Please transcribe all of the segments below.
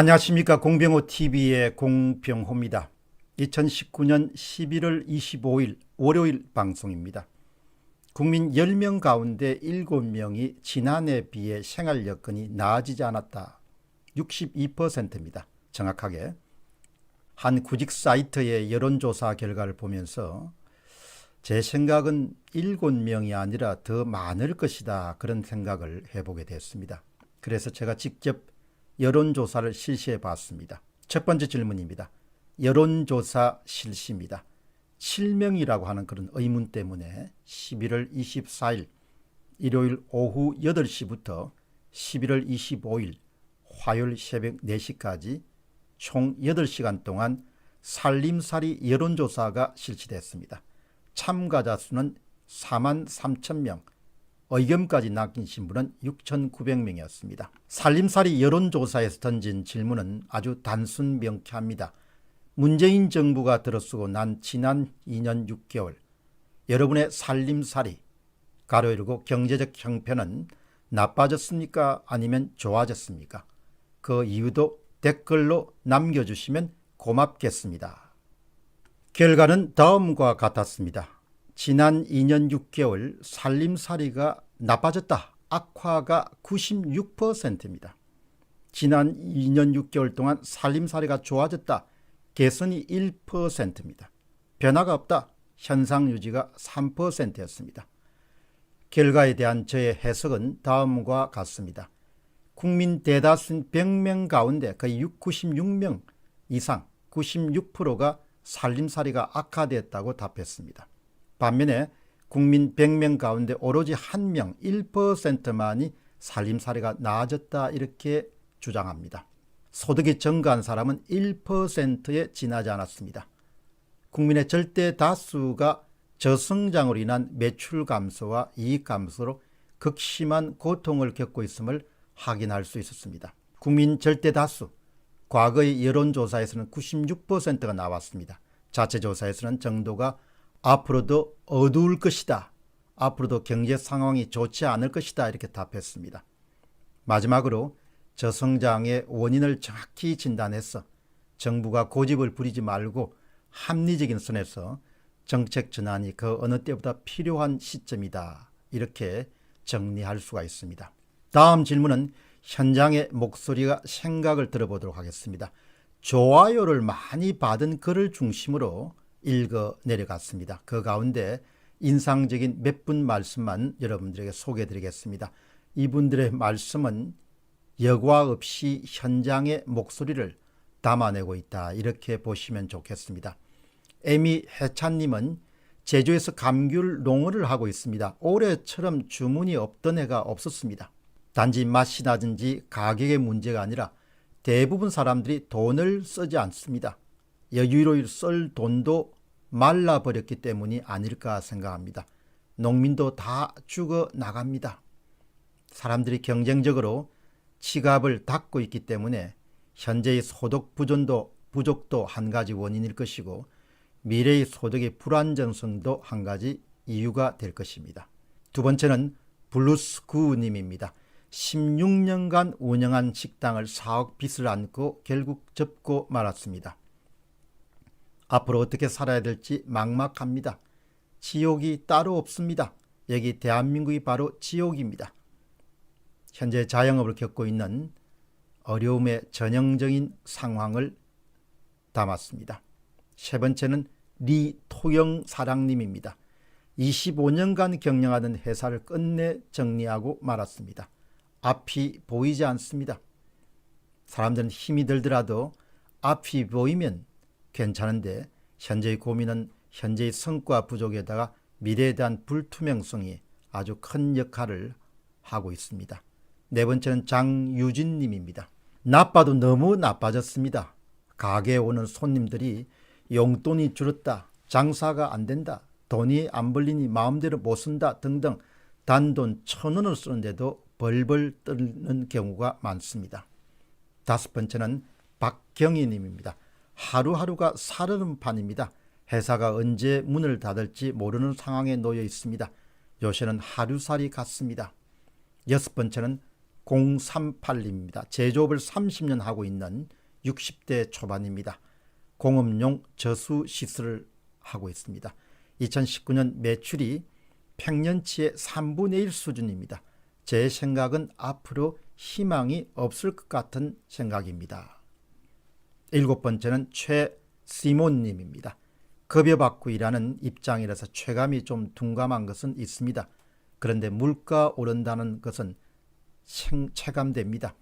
안녕하십니까 공병호 TV의 공병호입니다. 2019년 11월 25일 월요일 방송입니다. 국민 10명 가운데 7명이 지난해 비해 생활 여건이 나아지지 않았다. 62%입니다. 정확하게 한 구직 사이트의 여론조사 결과를 보면서 제 생각은 7명이 아니라 더 많을 것이다. 그런 생각을 해보게 됐습니다. 그래서 제가 직접 여론조사를 실시해 봤습니다. 첫 번째 질문입니다. 여론조사 실시입니다. 7명이라고 하는 그런 의문 때문에 11월 24일 일요일 오후 8시부터 11월 25일 화요일 새벽 4시까지 총 8시간 동안 살림살이 여론조사가 실시됐습니다. 참가자 수는 4만 3천 명, 의견까지 남기신 분은 6,900명이었습니다. 살림살이 여론조사에서 던진 질문은 아주 단순 명쾌합니다. 문재인 정부가 들어서고 난 지난 2년 6개월 여러분의 살림살이 가로 열고 경제적 형편은 나빠졌습니까? 아니면 좋아졌습니까? 그 이유도 댓글로 남겨주시면 고맙겠습니다. 결과는 다음과 같았습니다. 지난 2년 6개월 살림살이가 나빠졌다. 악화가 96%입니다. 지난 2년 6개월 동안 살림살이가 좋아졌다. 개선이 1%입니다. 변화가 없다. 현상 유지가 3%였습니다. 결과에 대한 저의 해석은 다음과 같습니다. 국민 대다수인 100명 가운데 거의 96명 이상 96%가 살림살이가 악화됐다고 답했습니다. 반면에 국민 100명 가운데 오로지 한 명 1%만이 살림살이가 나아졌다 이렇게 주장합니다. 소득이 증가한 사람은 1%에 지나지 않았습니다. 국민의 절대 다수가 저성장으로 인한 매출 감소와 이익 감소로 극심한 고통을 겪고 있음을 확인할 수 있었습니다. 국민 절대 다수, 과거의 여론조사에서는 96%가 나왔습니다. 자체 조사에서는 정도가 앞으로도 어두울 것이다. 앞으로도 경제 상황이 좋지 않을 것이다. 이렇게 답했습니다. 마지막으로 저성장의 원인을 정확히 진단해서 정부가 고집을 부리지 말고 합리적인 선에서 정책 전환이 그 어느 때보다 필요한 시점이다. 이렇게 정리할 수가 있습니다. 다음 질문은 현장의 목소리가 생각을 들어보도록 하겠습니다. 좋아요를 많이 받은 글을 중심으로 읽어 내려갔습니다. 그 가운데 인상적인 몇 분 말씀만 여러분들에게 소개해 드리겠습니다. 이분들의 말씀은 여과 없이 현장의 목소리를 담아내고 있다. 이렇게 보시면 좋겠습니다. 에미 해찬님은 제주에서 감귤 농어를 하고 있습니다. 올해처럼 주문이 없던 해가 없었습니다. 단지 맛이 나든지 가격의 문제가 아니라 대부분 사람들이 돈을 쓰지 않습니다. 여유로 쓸 돈도 말라버렸기 때문이 아닐까 생각합니다. 농민도 다 죽어 나갑니다. 사람들이 경쟁적으로 지갑을 닫고 있기 때문에 현재의 소득 부존도 부족도 한 가지 원인일 것이고 미래의 소득의 불안정성도 한 가지 이유가 될 것입니다. 두 번째는 블루스쿠님입니다. 16년간 운영한 식당을 4억 빚을 안고 결국 접고 말았습니다. 앞으로 어떻게 살아야 될지 막막합니다. 지옥이 따로 없습니다. 여기 대한민국이 바로 지옥입니다. 현재 자영업을 겪고 있는 어려움의 전형적인 상황을 담았습니다. 세 번째는 리토영 사랑님입니다. 25년간 경영하던 회사를 끝내 정리하고 말았습니다. 앞이 보이지 않습니다. 사람들은 힘이 들더라도 앞이 보이면 괜찮은데 현재의 고민은 현재의 성과 부족에다가 미래에 대한 불투명성이 아주 큰 역할을 하고 있습니다. 네 번째는 장유진 님입니다. 나빠도 너무 나빠졌습니다. 가게에 오는 손님들이 용돈이 줄었다. 장사가 안 된다. 돈이 안 벌리니 마음대로 못 쓴다 등등 단돈 천 원을 쓰는데도 벌벌 떨는 경우가 많습니다. 다섯 번째는 박경희 님입니다. 하루하루가 사르는 판입니다. 회사가 언제 문을 닫을지 모르는 상황에 놓여 있습니다. 요새는 하루살이 같습니다. 여섯 번째는 038입니다. 제조업을 30년 하고 있는 60대 초반입니다. 공업용 저수 시설을 하고 있습니다. 2019년 매출이 평년치의 3분의 1 수준입니다. 제 생각은 앞으로 희망이 없을 것 같은 생각입니다. 일곱 번째는 최시몬님입니다. 급여받고 일하는 입장이라서 체감이 좀 둔감한 것은 있습니다. 그런데 물가 오른다는 것은 생- 체감됩니다.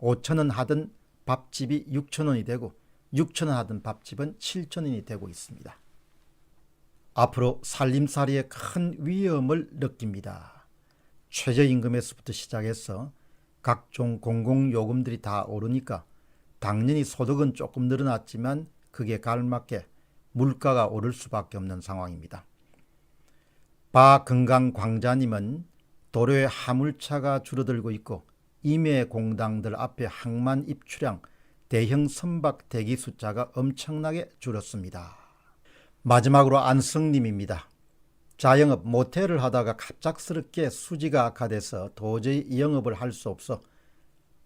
5천원 하던 밥집이 6천원이 되고 6천원 하던 밥집은 7천원이 되고 있습니다. 앞으로 살림살이에 큰 위험을 느낍니다. 최저임금에서부터 시작해서 각종 공공요금들이 다 오르니까 당연히 소득은 조금 늘어났지만 그게 갈맞게 물가가 오를 수밖에 없는 상황입니다. 바건강광자님은 도로에 화물차가 줄어들고 있고 임해 공당들 앞에 항만 입출량 대형 선박 대기 숫자가 엄청나게 줄었습니다. 마지막으로 안성님입니다. 자영업 모텔을 하다가 갑작스럽게 수지가 악화돼서 도저히 영업을 할 수 없어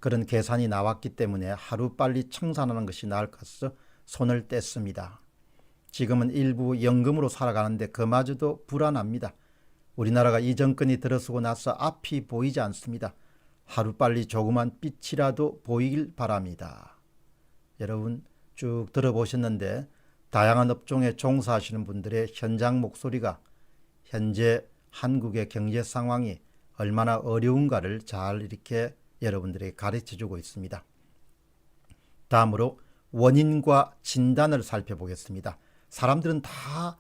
그런 계산이 나왔기 때문에 하루빨리 청산하는 것이 나을 것 같아서 손을 뗐습니다. 지금은 일부 연금으로 살아가는데 그마저도 불안합니다. 우리나라가 이 정권이 들어서고 나서 앞이 보이지 않습니다. 하루빨리 조그만 빛이라도 보이길 바랍니다. 여러분 쭉 들어보셨는데 다양한 업종에 종사하시는 분들의 현장 목소리가 현재 한국의 경제 상황이 얼마나 어려운가를 잘 이렇게 여러분들에게 가르쳐 주고 있습니다. 다음으로 원인과 진단을 살펴보겠습니다. 사람들은 다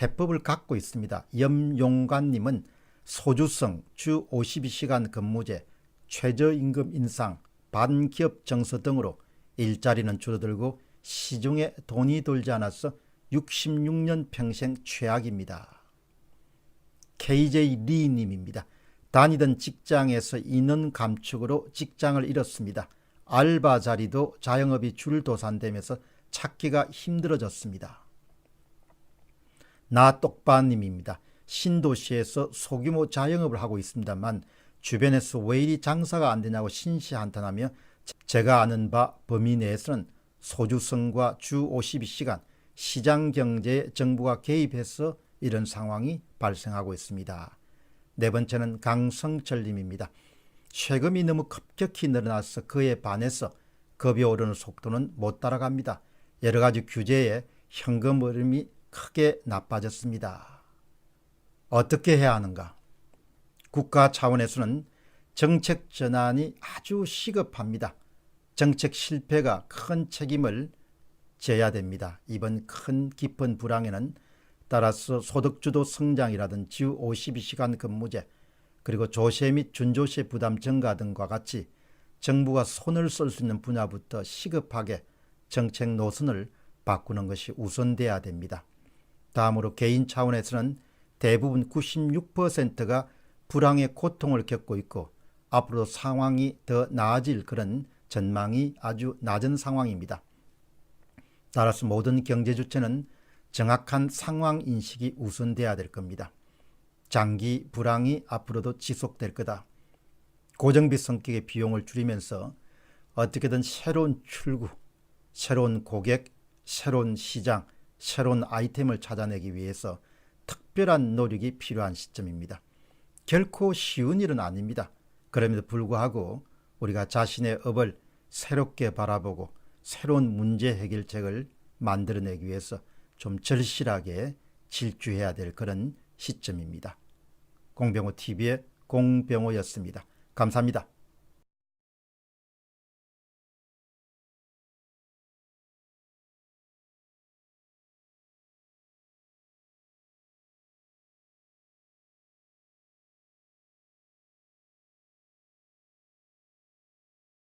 해법을 갖고 있습니다. 염용관님은 소주성, 주 52시간 근무제, 최저임금 인상, 반기업 정서 등으로 일자리는 줄어들고 시중에 돈이 돌지 않아서 66년 평생 최악입니다. KJ 리님입니다. 다니던 직장에서 인원 감축으로 직장을 잃었습니다. 알바 자리도 자영업이 줄도산되면서 찾기가 힘들어졌습니다. 나 똑바님입니다. 신도시에서 소규모 자영업을 하고 있습니다만 주변에서 왜 이리 장사가 안 되냐고 신시한탄하며 제가 아는 바 범위 내에서는 소주성과 주 52시간 시장 경제에 정부가 개입해서 이런 상황이 발생하고 있습니다. 네 번째는 강성철님입니다. 세금이 너무 급격히 늘어나서 그에 반해서 급이 오르는 속도는 못 따라갑니다. 여러 가지 규제에 현금 흐름이 크게 나빠졌습니다. 어떻게 해야 하는가? 국가 차원에서는 정책 전환이 아주 시급합니다. 정책 실패가 큰 책임을 져야 됩니다. 이번 큰 깊은 불황에는 따라서 소득주도 성장이라든지 주 52시간 근무제 그리고 조세 및 준조세 부담 증가 등과 같이 정부가 손을 쓸 수 있는 분야부터 시급하게 정책 노선을 바꾸는 것이 우선돼야 됩니다. 다음으로 개인 차원에서는 대부분 96%가 불황의 고통을 겪고 있고 앞으로 상황이 더 나아질 그런 전망이 아주 낮은 상황입니다. 따라서 모든 경제 주체는 정확한 상황 인식이 우선돼야 될 겁니다. 장기 불황이 앞으로도 지속될 거다. 고정비 성격의 비용을 줄이면서 어떻게든 새로운 출구, 새로운 고객, 새로운 시장, 새로운 아이템을 찾아내기 위해서 특별한 노력이 필요한 시점입니다. 결코 쉬운 일은 아닙니다. 그럼에도 불구하고 우리가 자신의 업을 새롭게 바라보고 새로운 문제 해결책을 만들어내기 위해서 좀 절실하게 질주해야 될 그런 시점입니다. 공병호 TV의 공병호였습니다. 감사합니다.